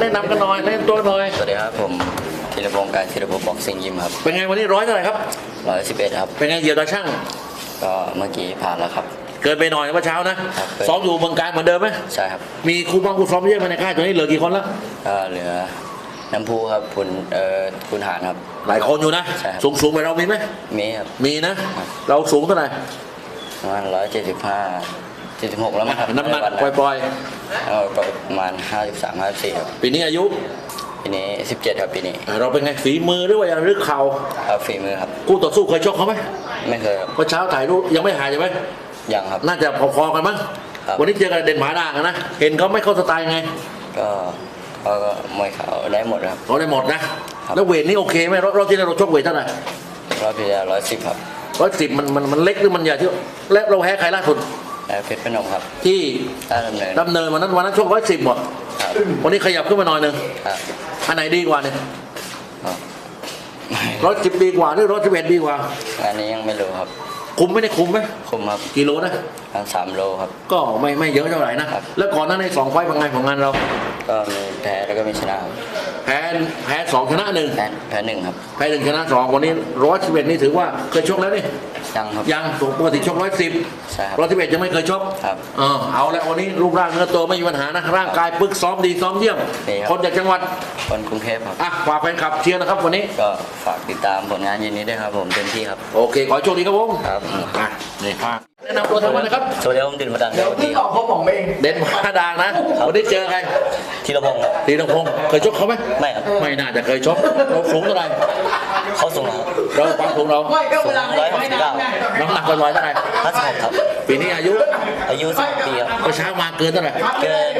แนะนำกันหน่อยแนะนำตัวหน่อย สวัสดีครับผมธีรพงศ์การธีรพงศ์บ็อกซิ่งยิมครับเป็นไงวันนี้ร้อยเท่าไหร่ครับ ร้อยสิบเอ็ดครับ เป็นไงเหยียบตาช่าง ก็เมื่อกี้ผ่านแล้วครับ เกินไปหน่อยเมื่อเช้านะ ครับ ซ้อมอยู่เมืองการเหมือนเดิมไหมใช่ครับมีครูบ้างครูซ้อมเยอะไหมในค่ายตัวนี้เหลือกี่คนแล้วก็เหลือน้ำพุครับคุณเอ่อคุณหานครับ หลายคนอยู่นะ ใช่ครับ สูงสูงไปเรามีไหมมีครับ มีนะเราสูงเท่าไหร่ประมาณร้อยเจ็ดสิบห้า เจ็ดสิบหกแล้วมั้งครับน้ำหนักวัปล่อยเอาประมาณห้าสิบสามห้าสิบสี่ครับๆ ปีนี้อายุปีนี้สิบเจ็ดครับปีนี้เอ่อเราเป็นไงฝีมือหรือว่าอย่างหรือเข่าเอาฝีมือครับ คู่ต่อสู้เคยชกเขาไหมไม่เคยครับเมื่อเช้าถ่ายรูปยังไม่หายใช่ไหมยังครับ น่าจะพอๆกันมั้งครับ วันนี้เจอกันเด่นหมาด่างอะนะเห็นเขาไม่เข้าสไตล์ไงก็เขาก็มวยเขาได้หมดครับ เขาได้หมดนะแล้วเวทนี่โอเคไหมรอบรอบที่แล้วเราชกเวทเท่าไหร่รอบที่แล้วร้อยสิบครับร้อยสิบมันมันมันเล็กหรือมันใหญ่ที่แล้วเราแพ้ใครล่าสุดแล้ว เพชรพนมครับ ที่ถ้าดำเนิน ดำเนินวันนั้นวันนั้นชกร้อยสิบหมดครับวันนี้ขยับขึ้นมาหน่อยหนึงครับอันไหนดีกว่าเนี่ยก็ไม่ร้อยสิบดีกว่าหรือร้อยสิบเอ็ดดีกว่างานนี้ยังไม่รู้ครับ คุมไม่ได้คุมไหมคุมครับกิโลนะทาง สามโลครับ ก็ไม่ไม่เยอะเท่าไหร่นะครับแล้วก่อนหน้าในสองไฟล์เป็นไงของงานเรา ก็มีแพ้แล้วก็มีชนะครับแพ้แพ้สองชนะหนึ่งแพ้แพ้หนึ่งครับ แพ้หนึ่งชนะสองวันนี้ร้อยสิบเอ็ดนี่ถือว่าเคยชกแล้วนี่ยังครับยังปกติชกร้อยสิบใช่ครับร้อยสิบเอ็ดยังไม่เคยชกครับเออเอาละวันนี้รูปร่างเนื้อตัวไม่มีปัญหานะร่างกายปึกซ้อมดีซ้อมเยี่ยมดีครับคนจากจังหวัดคนกรุงเทพครับอะฝากแฟนคลับเชียร์นะครับวันนี้ก็ฝากติดตามผลงานเย็นนี้ด้วยครับผมเต็มที่ครับโอเคขอให้โชคดีครับผมครับอะนี่ภาพ แนะนำตัวทางวันนะครับ สวัสดีครับผมดินมาดังเดี๋ยววันพี่นี้ตอบเขาบอกเอง เด่นมาดางนะวันนี้เจอใครธีรพงศ์ครับตีนงพงศ์เคยชกเขาไหมไม่ครับไม่น่าจะเคยชกเราสูงเท่าไหร่เขาสูงครับเราความสูงเราไม่ก็เวลาให้ไม่นานไงน้ำหนักร้อยเท่าไหร่ห้าสิบหกครับ ปีนี้อายุอายุสิบปีครับเมื่อเช้ามาเกินเท่าไหร่เกิน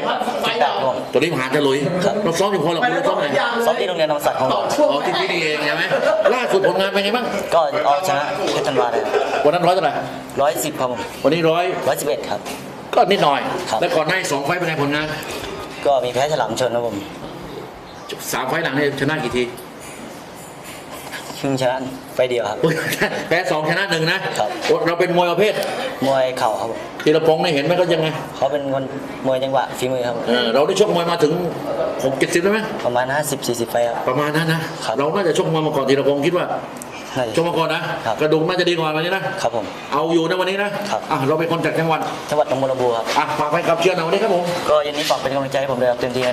สิบแปดรวม ตัวนี้ผ่านจะลุยเราซ้อมอยู่คนละคนเราซ้อมไหนซ้อมที่โรงเรียนธรรมศาสตร์ของเราอ๋อที่ที่นี่เองใช่ไหม ล่าสุดผลงานเป็นไงบ้างก็เอาชนะเพชรธันวาได้วันนั้นร้อยเท่าไหร่ร้อยสิบครับผมวันนี้ร้อยร้อยสิบเอ็ดครับ ก็นิดหน่อย ครับ แล้วก่อนหน้าอีกสองไฟล์เป็นไงผลงานก็มีแพ้ฉลามชนครับผมสามไฟล์หลังเนี่ยชนะกี่ที ครึ่งชนะไฟเดียวครับ อุ๊ยแพ้สองชนะหนึ่งนะครับ เราเป็นมวยประเภทมวยเข่าครับผมธีรพงศ์เนี่ยเห็นไหมเขายังไงเขาเป็นคนมวยจังหวะฝีมือครับผมเออเราได้ชกมวยมาถึงหกเจ็ดสิบได้ไหมประมาณ 50 40 ไฟครับ ประมาณนั้นนะครับ เราน่าจะชกมวยมาก่อนธีรพงศ์คิดว่าน่าจะชกมาก่อนนะครับ กระดูกน่าจะดีกว่าวันนี้นะครับผม เอาอยู่นะวันนี้นะครับ อะเราเป็นคนจากจังหวัดจังหวัดหนองบัวลำพูครับ อะฝากแฟนคลับเชียร์หน่อยวันนี้ครับผม ก็เย็นนี้ฝากเป็นกำลังใจให้ผมด้วยครับเต็มที่แน่นอน